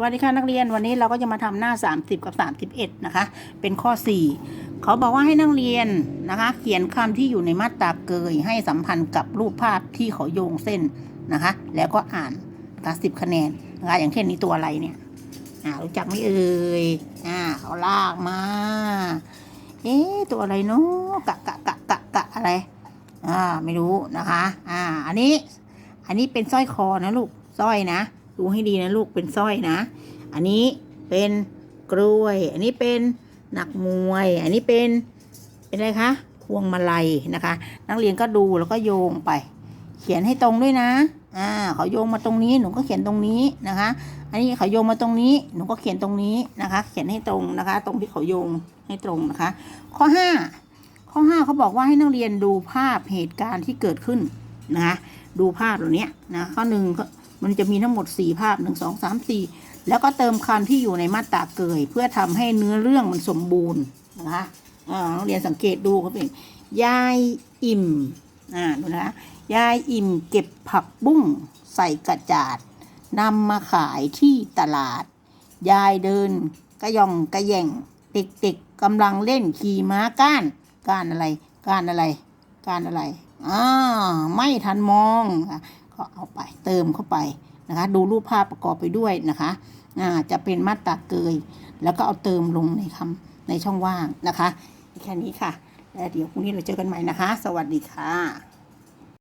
สวัสดีค่ะนักเรียนวันนี้เราก็จะมาทำหน้า 30 กับ 31 นะคะ เป็นข้อ 4 เขาบอกว่าให้นักเรียนนะคะ เขียนคำที่อยู่ในมาตราเกย ให้สัมพันธ์กับรูปภาพที่เขาโยงเส้นนะคะ แล้วก็อ่านนะคะสิบคะแนนนะคะอย่างเช่นนี้ตัวอะไรเนี่ยอ่ารู้จักไหมเอ่ยอ่าเขาลากมาเอ๊ะตัวอะไรเนาะกะกะกะกะกะอะไรอ่าไม่รู้นะคะอ่าอันนี้อันนี้เป็นสร้อยคอนะลูกสร้อยนะ ดูให้ดีนะลูกเป็นสร้อยนะ อันนี้เป็นกล้วย อันนี้เป็นหนักมวย อันนี้เป็นเป็นอะไรคะพวงมาลัยนะคะ นักเรียนก็ดูแล้วก็โยงไป เขียนให้ตรงด้วยนะอ่าเขาโยงมาตรงนี้หนูก็เขียนตรงนี้นะคะ อันนี้เขาโยงมาตรงนี้หนูก็เขียนตรงนี้นะคะ เขียนให้ตรงนะคะ ตรงที่เขาโยงให้ตรงนะคะ ข้อห้าข้อห้าเขาบอกว่าให้นักเรียนดูภาพเหตุการณ์ที่เกิดขึ้นนะคะดูภาพเหล่านี้นะข้อหนึ่งก็ มันจะมีทั้งหมดสี่ภาพหนึ่งสองสามสี่แล้วก็เติมคำที่อยู่ในมาตราเกย เพื่อทำให้เนื้อเรื่องมันสมบูรณ์นะคะอ่านักเรียนสังเกตดูเขาเป็นยายอิ่มอ่าดูนะยายอิ่มเก็บผักบุ้งใส่กระจาดนำมาขายที่ตลาด ยายเดินกระยองกระแย่งเด็กๆกำลังเล่นขี่ม้าก้านก้านอะไรก้านอะไรก้านอะไรอ่าไม่ทันมองอะ ก็เอาไปเติมเข้าไปนะคะ ดูรูปภาพประกอบไปด้วยนะคะอ่าจะเป็นมาตราเกย แล้วก็เอาเติมลงในคำในช่องว่างนะคะแค่นี้ค่ะแล้วเดี๋ยวพรุ่งนี้เราเจอกันใหม่นะคะ สวัสดีค่ะ